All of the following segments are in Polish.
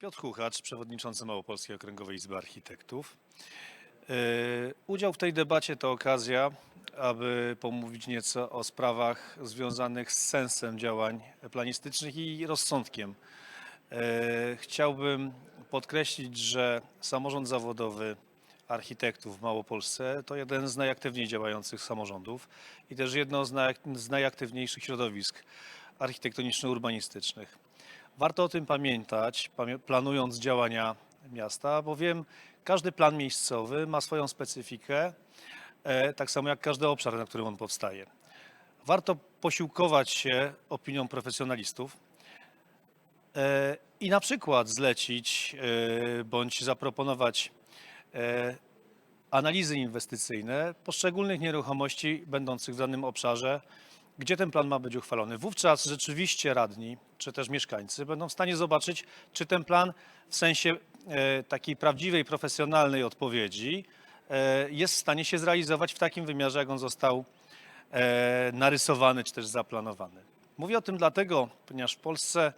Piotr Kuchacz, przewodniczący Małopolskiej Okręgowej Izby Architektów. E, Udział w tej debacie to okazja, aby pomówić nieco o sprawach związanych z sensem działań planistycznych i rozsądkiem. E, Chciałbym podkreślić, że samorząd zawodowy architektów w Małopolsce to jeden z najaktywniej działających samorządów i też jedno z, naj, z najaktywniejszych środowisk architektoniczno-urbanistycznych. Warto o tym pamiętać, pamię- planując działania miasta, bowiem każdy plan miejscowy ma swoją specyfikę, e, tak samo jak każdy obszar, na którym on powstaje. Warto posiłkować się opinią profesjonalistów e, i na przykład zlecić e, bądź zaproponować analizy inwestycyjne poszczególnych nieruchomości będących w danym obszarze, gdzie ten plan ma być uchwalony. Wówczas rzeczywiście radni, czy też mieszkańcy będą w stanie zobaczyć, czy ten plan w sensie e, takiej prawdziwej, profesjonalnej odpowiedzi e, jest w stanie się zrealizować w takim wymiarze, jak on został e, narysowany, czy też zaplanowany. Mówię o tym dlatego, ponieważ w Polsce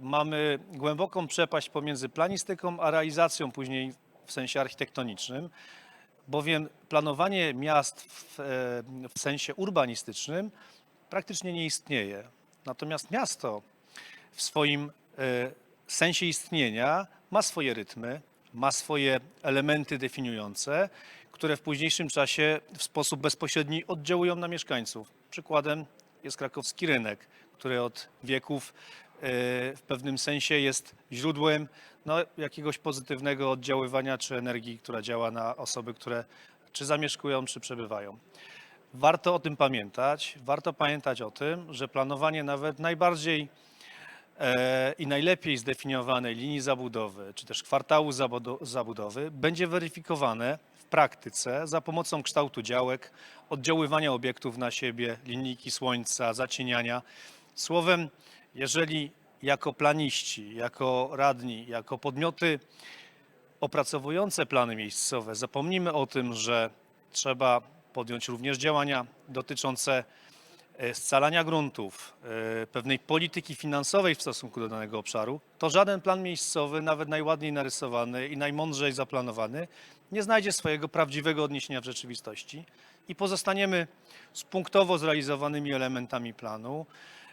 mamy głęboką przepaść pomiędzy planistyką a realizacją później w sensie architektonicznym, bowiem planowanie miast w, w sensie urbanistycznym praktycznie nie istnieje. Natomiast miasto w swoim e, sensie istnienia ma swoje rytmy, ma swoje elementy definiujące, które w późniejszym czasie w sposób bezpośredni oddziałują na mieszkańców. Przykładem jest krakowski rynek, który od wieków e, w pewnym sensie jest źródłem no, jakiegoś pozytywnego oddziaływania czy energii, która działa na osoby, które czy zamieszkują, czy przebywają. Warto o tym pamiętać. Warto pamiętać o tym, że planowanie nawet najbardziej e, i najlepiej zdefiniowanej linii zabudowy, czy też kwartału zabudo- zabudowy będzie weryfikowane w praktyce za pomocą kształtu działek, oddziaływania obiektów na siebie, linijki słońca, zacieniania. Słowem, jeżeli jako planiści, jako radni, jako podmioty opracowujące plany miejscowe zapomnimy o tym, że trzeba podjąć również działania dotyczące e, scalania gruntów, e, pewnej polityki finansowej w stosunku do danego obszaru, to żaden plan miejscowy, nawet najładniej narysowany i najmądrzej zaplanowany, nie znajdzie swojego prawdziwego odniesienia w rzeczywistości i pozostaniemy z punktowo zrealizowanymi elementami planu,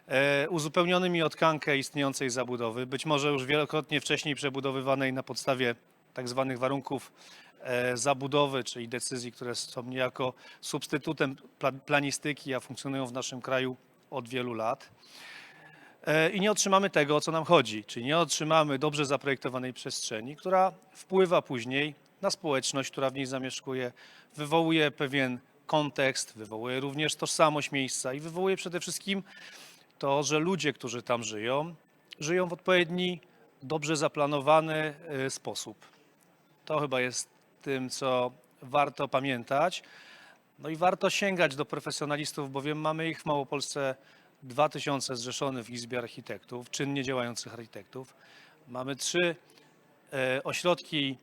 e, uzupełnionymi o tkankę istniejącej zabudowy, być może już wielokrotnie wcześniej przebudowywanej na podstawie tak zwanych warunków zabudowy, czyli decyzji, które są niejako substytutem pla- planistyki, a funkcjonują w naszym kraju od wielu lat. E, I nie otrzymamy tego, o co nam chodzi, czyli nie otrzymamy dobrze zaprojektowanej przestrzeni, która wpływa później na społeczność, która w niej zamieszkuje, wywołuje pewien kontekst, wywołuje również tożsamość miejsca i wywołuje przede wszystkim to, że ludzie, którzy tam żyją, żyją w odpowiedni, dobrze zaplanowany e, sposób. To chyba jest tym, co warto pamiętać. No i warto sięgać do profesjonalistów, bowiem mamy ich w Małopolsce 2000 zrzeszonych w Izbie Architektów, czynnie działających architektów. Mamy trzy e, ośrodki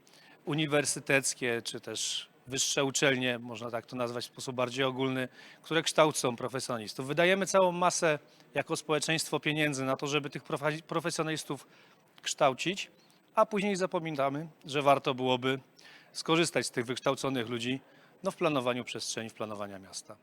uniwersyteckie, czy też wyższe uczelnie, można tak to nazwać w sposób bardziej ogólny, które kształcą profesjonalistów. Wydajemy całą masę jako społeczeństwo pieniędzy na to, żeby tych profe- profesjonalistów kształcić, a później zapominamy, że warto byłoby skorzystać z tych wykształconych ludzi no, w planowaniu przestrzeni, w planowaniu miasta.